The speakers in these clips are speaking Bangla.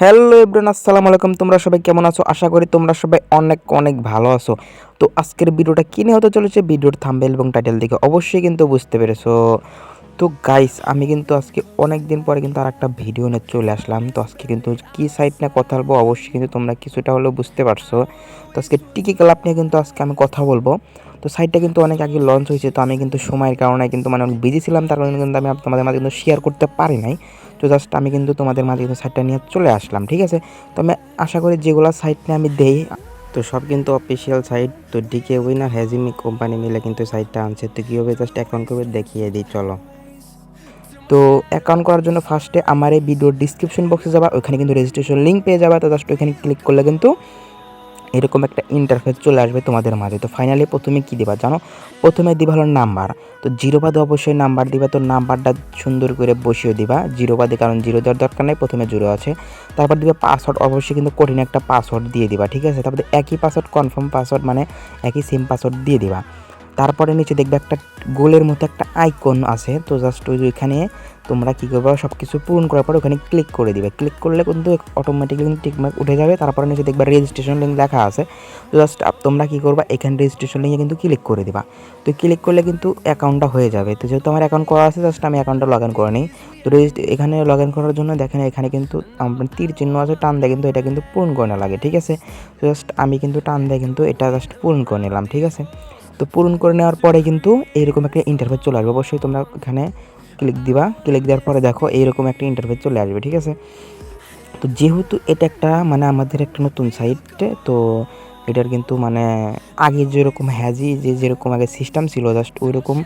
হ্যালো এভরিওয়ান, আসসালামু আলাইকুম। তোমরা সবাই কেমন আছো? আশা করি তোমরা সবাই অনেক অনেক ভালো আছো। তো আজকের ভিডিওটা কিনে হতে চলেছে? ভিডিওর থাম্বেল এবং টাইটেল দেখে অবশ্যই কিন্তু বুঝতে পেরেছ। তো গাইস আমি কিন্তু আজকে অনেক দিন পরে কিন্তু আর একটা ভিডিও নিয়ে চলে আসলাম। তো আজকে কিন্তু কী সাইট নিয়ে কথা বলব অবশ্যই কিন্তু তোমরা কিছুটা হলেও বুঝতে পারছ। তো আজকে টিকি ক্লাব নিয়ে কিন্তু আজকে আমি কথা বলব। তো সাইটটা কিন্তু অনেক আগে লঞ্চ হয়েছে, তো আমি কিন্তু সময়ের কারণে কিন্তু মানে অনেক বিজি ছিলাম, তার কারণে কিন্তু আমি তোমাদের মাঝে কিন্তু শেয়ার করতে পারি নাই। তো জাস্ট আমি কিন্তু তোমাদের মাঝে কিন্তু সাইটটা নিয়ে চলে আসলাম, ঠিক আছে? তো আমি আশা করি যেগুলো সাইট নিয়ে আমি দেই, তো সব কিন্তু অফিসিয়াল সাইট তো ডিকে উইনার হ্যাজিমি কোম্পানি মিলে কিন্তু সাইটটা আনছে। তো কীভাবে জাস্ট অ্যাকাউন্ট করে দেখিয়ে দিই, চলো। তো অ্যাকাউন্ট করার জন্য ফার্স্টে আমার এই ভিডিওর ডিসক্রিপশন বক্সে যাবা ওখানে কিন্তু রেজিস্ট্রেশন লিঙ্ক পেয়ে যাবা, তো জাস্ট ওখানে ক্লিক করলে কিন্তু এরকম একটা ইন্টারফেস চলে আসবে তোমাদের মাঝে। তো ফাইনালি প্রথমে কী দিবা জানো? প্রথমে দিবা হলো নাম্বার তো জিরো বাদে অবশ্যই নাম্বার দিবা, তো নাম্বারটা সুন্দর করে বসিয়ে দিবা। জিরো বাদে কারণ জিরো দেওয়ার দরকার নেই, প্রথমে জিরো আছে। তারপর দিবে পাসওয়ার্ড অবশ্যই কিন্তু কঠিন একটা পাসওয়ার্ড দিয়ে দিবা, ঠিক আছে? তারপরে একই পাসওয়ার্ড কনফার্ম পাসওয়ার্ড মানে একই সেম পাসওয়ার্ড দিয়ে দিবা। তারপরে নিচে দেখবে একটা গোলের মতো একটা আইকন আছে। তো জাস্ট ওই ওইখানে তোমরা কী করবে সব কিছু পূরণ করার পর ওখানে ক্লিক করে দিবে। ক্লিক করলে কিন্তু অটোমেটিকলি কিন্তু টিকমার্ক উঠে যাবে। তারপরে নিচে দেখবে রেজিস্ট্রেশন লিঙ্ক লেখা আছে। তো জাস্ট তোমরা কী করবা, এখানে রেজিস্ট্রেশন লিঙ্কে কিন্তু ক্লিক করে দিবা। তো ক্লিক করলে কিন্তু অ্যাকাউন্টটা হয়ে যাবে। তো যেহেতু আমার অ্যাকাউন্ট করা আছে জাস্ট আমি অ্যাকাউন্টটা লগ ইন করে নিই। তো রেজিস্ট এখানে লগ ইন করার জন্য দেখেন এখানে কিন্তু আপনার তীর চিহ্ন আছে, টান দেয় কিন্তু এটা কিন্তু পূরণ করে নেওয়া লাগে, ঠিক আছে? তো জাস্ট আমি কিন্তু টান দেয় কিন্তু এটা জাস্ট পূরণ করে নিলাম, ঠিক আছে? তো পূরণ করে নেওয়ার পরে কিন্তু এইরকম একটা ইন্টারফেস চলে আসবে। অবশ্যই তোমরা এখানে ক্লিক দিবা। ক্লিক দেওয়ার পরে দেখো এইরকম একটা ইন্টারফেস চলে আসবে, ঠিক আছে? তো যেহেতু এটা একটা মানে আমাদের একটা নতুন সাইট তো এটার কিন্তু মানে আগে যেরকম হ্যাজি, যে যেরকম আগে সিস্টেম ছিল জাস্ট ওই রকম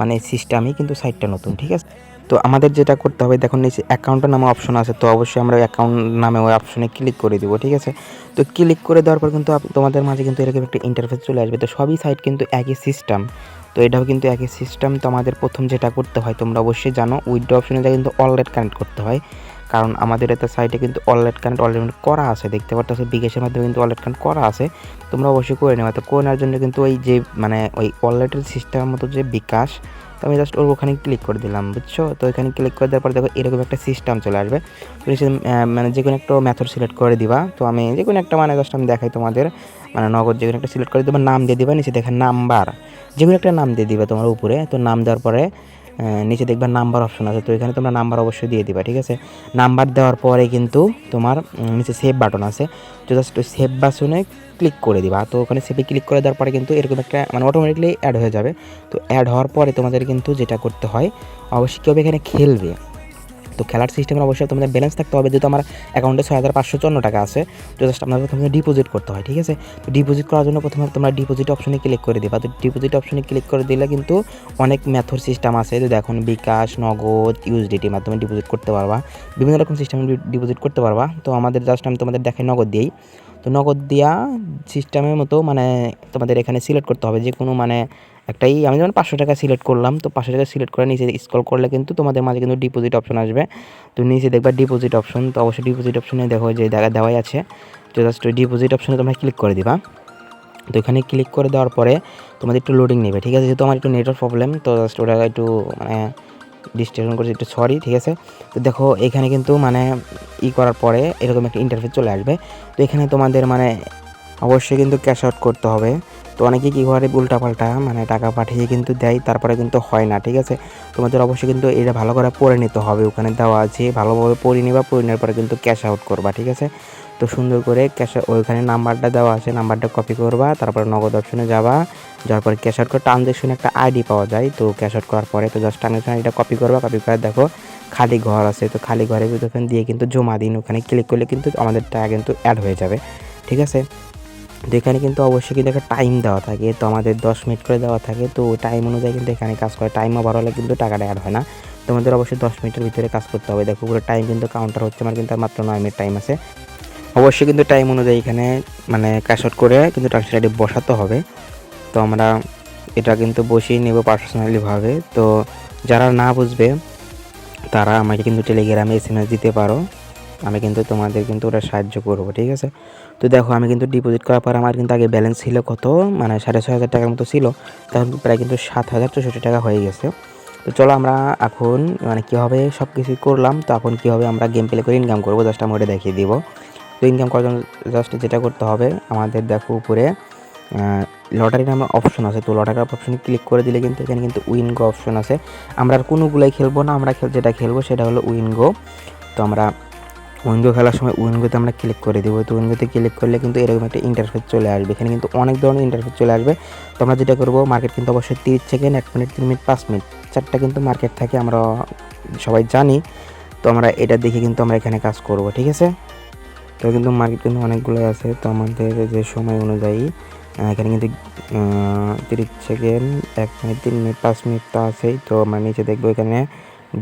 মানে সিস্টেমই কিন্তু সাইটটা নতুন, ঠিক আছে? তো আমাদের যেটা করতে হবে, দেখুন নিচে অ্যাকাউন্টের নামে অপশন আছে, তো অবশ্যই আমরা অ্যাকাউন্ট নামে ওই অপশনে ক্লিক করে দিব, ঠিক আছে? তো ক্লিক করে দেওয়ার পর কিন্তু তোমাদের মাঝে কিন্তু এরকম একটা ইন্টারফেস চলে আসবে, তো সবই সাইট কিন্তু একই সিস্টেম তো এটাও কিন্তু একই সিস্টেম তো আমাদের প্রথম যেটা করতে হয়, তোমরা অবশ্যই জানো উইথড্র অপশনে যা কিন্তু অলরেড কানেক্ট করতে হয়। কারণ আমাদের এটা সাইটে কিন্তু অলরেড কানেক্ট অলরেডি করা আছে, দেখতে পাচ্ছ বিকাশের মাধ্যমে কিন্তু অলরেড কানেক্ট করা আছে, তোমরা অবশ্যই করে নেবে। তো করে নেওয়ার জন্য কিন্তু ওই যে মানে ওই অলরেডের সিস্টেমের মতো যে বিকাশ তো আমি জাস্ট ওর ওখানে ক্লিক করে দিলাম, বুঝছ? তো ওইখানে ক্লিক করে দেওয়ার পর দেখো এরকম একটা সিস্টেম চলে আসবে। তুমি মানে যে কোনো একটা মেথড সিলেক্ট করে দিবা। তো আমি যে কোনো একটা মানে জাস্ট আমি দেখাই তোমাদের মানে নগদ যে কোনো একটা সিলেক্ট করে দেবা নাম দিয়ে দিবা, নিচে দেখে নাম্বার যে কোনো একটা নাম দিয়ে দিবে তোমার উপরে। তো নাম দেওয়ার পরে নিচে দেখবা নাম্বার অপশন আছে, তো এখানে তোমরা নাম্বার অবশ্যই দিয়ে দিবা, ঠিক আছে? নাম্বার দেওয়ার পরে কিন্তু তোমার নিচে সেভ বাটন আছে, তো জাস্ট ওই সেভ বাটনে ক্লিক করে দিবা। তো ওখানে সেভে ক্লিক করে দেওয়ার পরে কিন্তু এরকম একটা মানে অটোমেটিকলি অ্যাড হয়ে যাবে। তো অ্যাড হওয়ার পরে তোমাদের কিন্তু যেটা করতে হয়, অবশ্যই কেউ এখানে খেলবে। তো খেলার সিস্টেমের অবশ্যই তোমাদের ব্যালেন্স থাকতে হবে। যেহেতু আমার অ্যাকাউন্টে ছয় হাজার পাঁচশো চন্ন টাকা আছে, তো জাস্ট আপনাদের প্রথমে ডিপোজিট করতে হয়, ঠিক আছে? তো ডিপোজিট করার জন্য প্রথমে তোমরা ডিপোজিট অপশনে ক্লিক করে দিবা। তো ডিপোজিট অপশনে ক্লিক করে দিলে কিন্তু অনেক মেথড সিস্টেম আছে। যে দেখুন, বিকাশ, নগদ ইউএসডিটির মাধ্যমে ডিপোজিট করতে পারবা। বিভিন্ন রকম সিস্টেমে ডিপোজিট করতে পারবা। তো আমাদের জাস্ট আমি তোমাদের দেখাই নগদ দিয়েই। তো নগদ দেওয়া সিস্টেমের মতো মানে তোমাদের এখানে সিলেক্ট করতে হবে। যে কোনো মানে একটাই আমি যেমন পাঁচশো টাকা সিলেক্ট করলাম, তো পাঁচশো টাকা সিলেক্ট করে নিচে স্কল করলে কিন্তু তোমাদের মাঝে কিন্তু ডিপোজিট অপশন আসবে। তো নিচে দেখবা ডিপোজিট অপশন তো অবশ্যই ডিপোজিট অপশনে দেখো যে দেখা, দেওয়াই আছে। তো জাস্ট ডিপোজিট অপশনে তোমরা ক্লিক করে দিবা। তো এখানে ক্লিক করে দেওয়ার পরে তোমাদের একটু লোডিং নেবে, ঠিক আছে? যেহেতু আমার একটু নেটওয়ার্ক প্রবলেম তো জাস্ট ওটা একটু মানে ডিস্ট্রেশন করছি, একটু সরি ঠিক আছে? তো দেখো, এখানে কিন্তু মানে ই করার পরে এরকম একটা ইন্টারফেস চলে আসবে। তো এখানে তোমাদের মানে অবশ্যই কিন্তু ক্যাশ আউট করতে হবে। তো অনেকে কী করে? উল্টাপাল্টা মানে টাকা পাঠিয়ে কিন্তু দেয়, তারপরে কিন্তু হয় না, ঠিক আছে? তোমাদের অবশ্যই কিন্তু এটা ভালো করে পড়ে নিতে হবে। ওখানে দেওয়া আছে, ভালোভাবে পড়ে নিবা, পড়ে নেওয়ার পরে কিন্তু ক্যাশ আউট করবা, ঠিক আছে? তো সুন্দর করে ক্যাশ ওইখানে নাম্বারটা দেওয়া আছে, নাম্বারটা কপি করবা, তারপরে নগদ অপশনে যাবা। যাওয়ার পরে ক্যাশ আউট করে ট্রানজ্যাকশনে একটা আইডি পাওয়া যায়, তো ক্যাশ আউট করার পরে তো জাস্ট ট্রানজ্যাকশন আইডিটা কপি করবা কপি করে দেখো, খালি ঘর আছে, তো খালি ঘরে ওখানে দিয়ে কিন্তু জমা দিন, ওখানে ক্লিক করলে কিন্তু আমাদের টাকা কিন্তু অ্যাড হয়ে যাবে, ঠিক আছে? তো এখানে কিন্তু অবশ্যই কিন্তু একটা টাইম দেওয়া থাকে। তো আমাদের দশ মিনিট করে দেওয়া থাকে। তো টাইম অনুযায়ী কিন্তু এখানে কাজ করে টাইম ওভার হলে কিন্তু টাকাটা অ্যাড হয় না। তোমাদের অবশ্যই দশ মিনিটের ভিতরে কাজ করতে হবে। দেখো পুরো টাইম কিন্তু কাউন্টার হচ্ছে, আমার কিন্তু মাত্র নয় মিনিট টাইম আছে। অবশ্যই কিন্তু টাইম অনুযায়ী এখানে মানে ক্যাশ আউট করে কিন্তু ট্রান্সফার বসাতে হবে। তো আমরা এটা কিন্তু বসিয়ে নেব পার্সোনালিভাবে তো যারা না বুঝবে, তারা আমাকে কিন্তু টেলিগ্রামে এস এম এস দিতে পারো। আমি কিন্তু তোমাদের কিন্তু ওটা সাহায্য করব, ঠিক আছে? তো দেখো, আমি কিন্তু ডিপোজিট করার পর আমার কিন্তু আগে ব্যালেন্স ছিল কত? মানে সাড়ে ছয় হাজার টাকার মতো ছিল। তখন প্রায় কিন্তু সাত হাজার চৌষট্টি টাকা হয়ে গেছে। তো চলো আমরা এখন মানে কীভাবে সব কিছুই করলাম, তো এখন কীভাবে আমরা গেম প্লে করে ইনকাম করব জাস্ট আমরা ওটা দেখিয়ে দিব। তো ইনকাম করার জন্য জাস্ট যেটা করতে হবে, আমাদের দেখো উপরে লটারি নামে অপশন আছে। তো লটারি অপশনে ক্লিক করে দিলে কিন্তু এখানে কিন্তু উইন গো অপশন আছে। আমরা আর কোনোগুলাই খেলব না, আমরা যেটা খেলব সেটা হলো উইন গো তো আমরা উইন্ডো খেলার সময় উইন্ডোতে আমরা ক্লিক করে দেবো। তো উইন্ডোতে ক্লিক করলে কিন্তু এরকম একটা ইন্টারফেস চলে আসবে। এখানে কিন্তু অনেক ধরনের ইন্টারফেস চলে আসবে। তো আমরা যেটা করব মার্কেট কিন্তু অবশ্যই তিরিশ সেকেন্ড এক মিনিট তিন মিনিট পাঁচ মিনিট চারটা কিন্তু মার্কেট থাকে, আমরা সবাই জানি। তো আমরা এটা দেখে কিন্তু আমরা এখানে কাজ করব, ঠিক আছে? তো কিন্তু মার্কেট কিন্তু অনেকগুলো আছে। তো আমাদের যে সময় অনুযায়ী এখানে কিন্তু তিরিশ সেকেন্ড এক মিনিট তিন মিনিট পাঁচ মিনিট তো আছেই। তো আমরা নিচে দেখব এখানে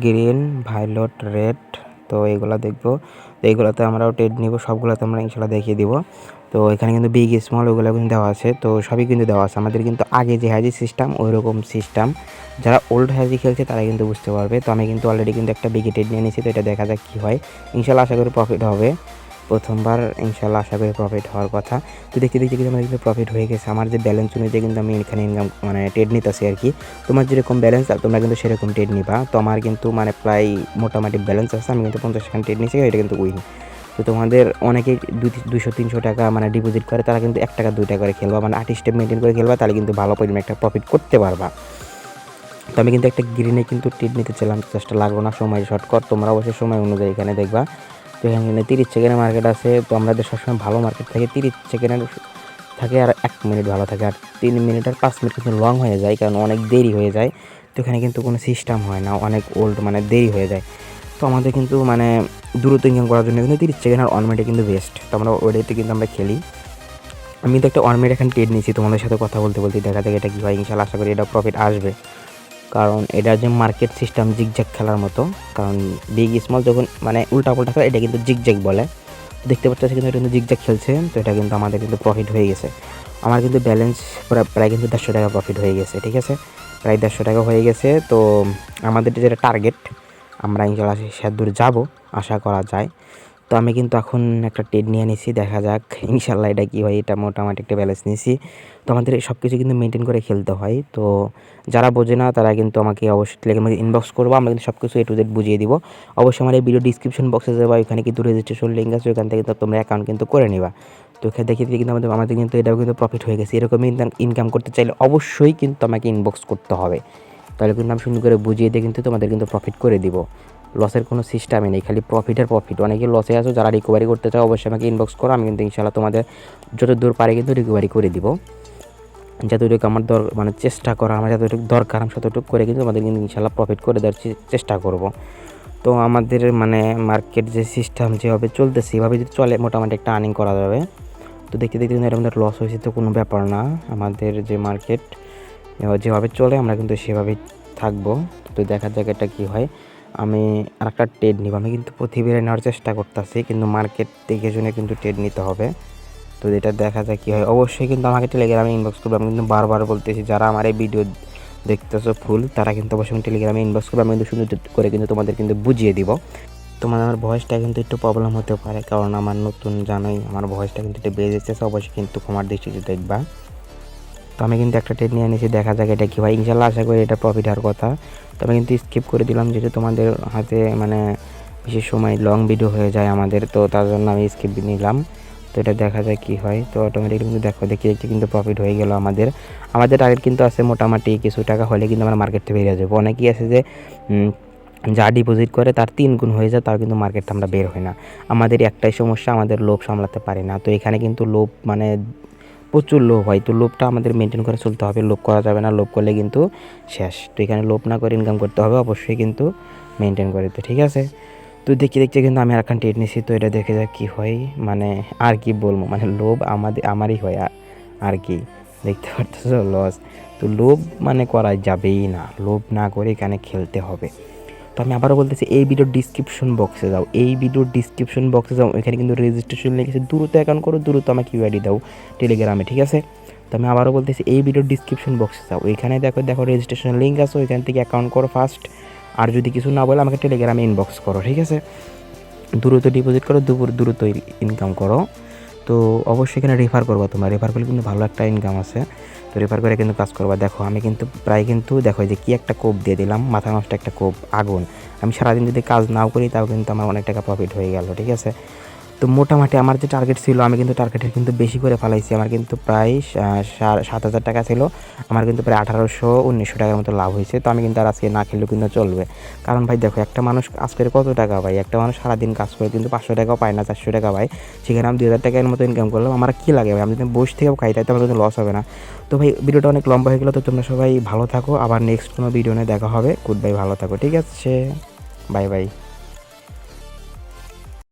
গ্রিন ভাইলট রেড তো এগুলো দেখব। তো এইগুলোতে আমরাও টেড নিব, সবগুলোতে আমরা ইনশাল্লাহ দেখিয়ে দিব। তো এখানে কিন্তু বিগ স্মল ওগুলো কিন্তু দেওয়া আছে। তো সবই কিন্তু দেওয়া আছে। আমাদের কিন্তু আগে যে হাজি সিস্টেম ওই রকম সিস্টেম যারা ওল্ড হাজি খেলছে, তারা কিন্তু বুঝতে পারবে। তো আমি কিন্তু অলরেডি কিন্তু একটা বিগে টেড নিয়ে নিয়েছি তো এটা দেখা যাক কী হয়। ইনশাল্লাহ আশা করি প্রফিট হবে। প্রথমবার ইনশাল্লাহ আশা করি প্রফিট হওয়ার কথা। তো দেখতে দেখতে কিন্তু আমার কিন্তু প্রফিট হয়ে গেছে। আমার যে ব্যালেন্স অনুযায়ী কিন্তু আমি এখানে ইনকাম মানে টেড নিতেছি আর কি, তোমার যেরকম ব্যালেন্স তোমরা কিন্তু সেরকম টেড নিবা। তো আমার কিন্তু মানে প্রায় মোটামুটি ব্যালেন্স আছে, আমি কিন্তু পঞ্চাশ টাকা টেড নিয়েছি এটা কিন্তু উইন তো তোমাদের অনেকে দুশো তিনশো টাকা মানে ডিপোজিট করে, তারা কিন্তু এক টাকা, দুই টাকা করে খেলবা। মানে আট স্টেপ মেনটেন করে খেলবা, তাহলে কিন্তু ভালো পরিমাণে একটা প্রফিট করতে পারবা। তো আমি কিন্তু একটা গ্রিনে কিন্তু টেড নিতে চাইলাম চেষ্টা লাগল না, সময় শর্টকট তোমরা অবশ্যই সময় অনুযায়ী এখানে দেখবা। তো এখানে তিরিশ সেকেন্ডের মার্কেট আছে। তো আমাদের সবসময় ভালো মার্কেট থাকে। তিরিশ সেকেন্ডের থাকে আর এক মিনিট ভালো থাকে। আর তিন মিনিট আর পাঁচ মিনিট কিন্তু লং হয়ে যায়, কারণ অনেক দেরি হয়ে যায়। তো এখানে কিন্তু কোনো সিস্টেম হয় না, অনেক ওল্ড মানে দেরি হয়ে যায়। তো আমাদের কিন্তু মানে দ্রুত ইনকাম করার জন্য কিন্তু তিরিশ সেকেন্ড আর ওয়ান মিনিটে কিন্তু বেস্ট তো আমরা ওইটাতে কিন্তু আমরা খেলি। আমি তো একটা ওয়ান মিনিট এখন টেড নিয়েছি, তোমাদের সাথে কথা বলতে বলতে দেখা যাক এটা কী হয়। ইনশাল্লাহ আশা করি এটা প্রফিট আসবে। কারণ এটা যে মার্কেট সিস্টেম জিগজ্যাগ খেলার মতো, কারণ বিগ স্মল যখন মানে উল্টা পাল্টা খেলা, এটা কিন্তু জিগজ্যাগ বলে। দেখতে পাচ্ছি কিন্তু এটা কিন্তু জিগজ্যাগ খেলছে, তো এটা কিন্তু আমাদের কিন্তু প্রফিট হয়ে গেছে। আমার কিন্তু ব্যালেন্স প্রায় প্রায় কিন্তু দেড়শো টাকা প্রফিট হয়ে গেছে, ঠিক আছে? প্রায় দেড়শো টাকা হয়ে গেছে, তো আমাদের যেটা টার্গেট আমরা ইনশাল্লাহ সে দূর যাব, আশা করা যায়। তো আমি কিন্তু এখন একটা টেড নিয়ে নিছি, দেখা যাক ইনশাল্লাহ এটা কী হয়, এটা মোটামুটি একটা ব্যালেন্স নিছি। তো আমাদের সব কিছু কিন্তু মেনটেন করে খেলতে হয়। তো যারা বোঝে না, তারা কিন্তু আমাকে অবশ্যই টেলিগ্রামে ইনবক্স করব, আমরা কিন্তু সব কিছু এ টু জেড বুঝিয়ে দিব। অবশ্যই আমার এই ভিডিও ডিসক্রিপশন বক্সে যাবা, ওইখানে কিন্তু রেজিস্ট্রেশন লিঙ্ক আছে, ওইখান থেকে তোমরা অ্যাকাউন্ট কিন্তু করে নিবা। তো এখানে দেখে কিন্তু আমাদের আমাদের কিন্তু এটাও কিন্তু প্রফিট হয়ে গেছে। এরকম ইনকাম করতে চাইলে অবশ্যই কিন্তু আমাকে ইনবক্স করতে হবে। তাহলে কিন্তু আমি সুন্দর করে বুঝিয়ে দিয়ে কিন্তু তোমাদের কিন্তু প্রফিট করে দিব। লসের কোনো সিস্টেমই নেই, খালি প্রফিটের প্রফিট অনেকে লসে আছো, যারা রিকভারি করতে চাও, অবশ্যই আমাকে ইনবক্স করো, আমি কিন্তু ইনশাল্লাহ তোমাদের যত দূর পারে কিন্তু রিকভারি করে দিব। যতটুকু আমার দর মানে চেষ্টা করা, আমার যতটুকু দরকার, আমি ততটুকু করে কিন্তু আমাদের কিন্তু ইনশাল্লাহ প্রফিট করে দেওয়ার চেষ্টা করব। তো আমাদের মানে মার্কেট যে সিস্টেম যেভাবে চলতেছে, এভাবে যদি চলে, মোটামুটি একটা আর্নিং করা যাবে। তো দেখতে দেখতে কিন্তু আমাদের লস হয়েছে তো কোনো ব্যাপার না। আমাদের যে মার্কেট যেভাবে চলে আমরা কিন্তু সেভাবেই থাকব। তো দেখার জায়গাটা কী হয়। আমি আর একটা টেড নিব। আমি কিন্তু প্রতিদিনে নেওয়ার চেষ্টা করতেছি, কিন্তু মার্কেট দেখে শুনে কিন্তু টেড নিতে হবে। তো এটা দেখা যায় কী হয়। অবশ্যই কিন্তু আমাকে টেলিগ্রামে ইনবক্স করবে। আমি কিন্তু বারবার বলতেছি, যারা আমার এই ভিডিও দেখতেছো ফুল তারা কিন্তু অবশ্যই টেলিগ্রামে ইনবক্স করবে। আমি কিন্তু সুন্দর করে কিন্তু তোমাদের কিন্তু বুঝিয়ে দিব। তোমার আমার ভয়েসটা কিন্তু একটু প্রবলেম হতে পারে, কারণ আমার নতুন জানোই, আমার ভয়েসটা কিন্তু একটু বেড়ে যাচ্ছে অবশ্যই কিন্তু ক্ষমার দৃষ্টিতে দেখবা। তো আমি কিন্তু একটা টেট নিয়ে নিয়েছি, দেখা যাক এটা কী হয়। ইনশাল্লাহ আশা করি এটা প্রফিট হওয়ার কথা। তো আমি কিন্তু স্কিপ করে দিলাম যেহেতু তোমাদের হাতে মানে বিশেষ সময় লং ভিডিও হয়ে যায় আমাদের, তো তার জন্য আমি স্কিপ নিলাম। তো এটা দেখা যায় কী হয়। তো অটোমেটিক কিন্তু দেখো, দেখি দেখি কিন্তু প্রফিট হয়ে গেল আমাদের। আমাদের টার্গেট কিন্তু আছে মোটামুটি কিছু টাকা হলে কিন্তু আমরা মার্কেট থেকে বেরিয়ে যাব। অনেকেই আছে যে যা ডিপোজিট করে তার তিন গুণ হয়ে যায়, তাও কিন্তু মার্কেট আমরা বের হয় না। আমাদের একটাই সমস্যা, আমাদের লোভ সামলাতে পারি না। তো এখানে কিন্তু লোভ মানে প্রচুর লোভ হয়। তো লোভটা আমাদের মেনটেন করে চলতে হবে। লোভ করা যাবে না, লোভ করলে কিন্তু শেষ। তো এখানে লোভ না করে ইনকাম করতে হবে, অবশ্যই কিন্তু মেনটেন করে তো ঠিক আছে? তো দেখতে দেখতে কিন্তু আমি আরেকখান টেট নিছি। তো এটা দেখে যাক কী হয়। মানে আর কি বলব? মানে লোভ আমাদের, আমারই হয় আর কি। দেখতে পারতেছো? লস তো লোভ মানে করা যাবেই না। লোভ না করে এখানে খেলতে হবে। তো আমি আবারও বলতেছি, এই ভিডিওর ডিসক্রিপশন বক্সে যাও। এই ভিডিওর ডিসক্রিপশন বক্সে যাও, এখানে কিন্তু রেজিস্ট্রেশন লিখেছে দ্রুত অ্যাকাউন্ট করো, দ্রুত আমাকে ইউআইডি দাও টেলিগ্রামে ঠিক আছে? তো আমি আবারও বলতেছি, এই ভিডিওর ডিসক্রিপশন বক্সে যাও। এখানে দেখো দেখো রেজিস্ট্রেশন লিঙ্ক আছে, ওইখান থেকে অ্যাকাউন্ট করো ফার্স্ট আর যদি কিছু না বলে, আমাকে টেলিগ্রামে ইনবক্স করো, ঠিক আছে? দ্রুত ডিপোজিট করো, দুপুর, দ্রুত ইনকাম করো। তো অবশ্যই এখানে রেফার করবা তোমরা। রেফার করলে কিন্তু ভালো একটা ইনকাম আছে। তো রেফার করে কিন্তু কাজ করবা। দেখো, আমি কিন্তু প্রায় কিন্তু দেখো যে কি একটা কোপ দিয়ে দিলাম, মাথা নষ্ট একটা কোপ, আগুন। আমি সারাদিন যদি কাজ নাও করি, তাও কিন্তু আমার অনেক টাকা প্রফিট হয়ে গেল, ঠিক আছে? তো মোটামুটি আমার যে টার্গেট ছিল, আমি কিন্তু টার্গেটের কিন্তু বেশি করে ফেলাইছি। আমার কিন্তু প্রায় সাত হাজার টাকা ছিল। আমার কিন্তু প্রায় আঠারোশো, উনিশশো টাকার মতো লাভ হয়েছে। তো আমি কিন্তু আর আজকে না খেলেও কিন্তু চলবে। কারণ ভাই দেখো, একটা মানুষ কাজ করে কত টাকা পায় একটা মানুষ সারাদিন কাজ করে কিন্তু পাঁচশো টাকাও পায় না, চারশো টাকা পায় সেখানে আমি দু হাজার টাকার মতো ইনকাম করলাম। আমার কি লাগে ভাই? আমি যদি বসে থেকেও খাই তাই তো আমার কিন্তু লস হবে না। তো ভাই, ভিডিওটা অনেক লম্বা হয়ে গেলো, তো তোমরা সবাই ভালো থাকো। আবার নেক্সট কোনো ভিডিও নিয়ে দেখা হবে। গুড বাই ভালো থাকো। ঠিক আছে? Bye bye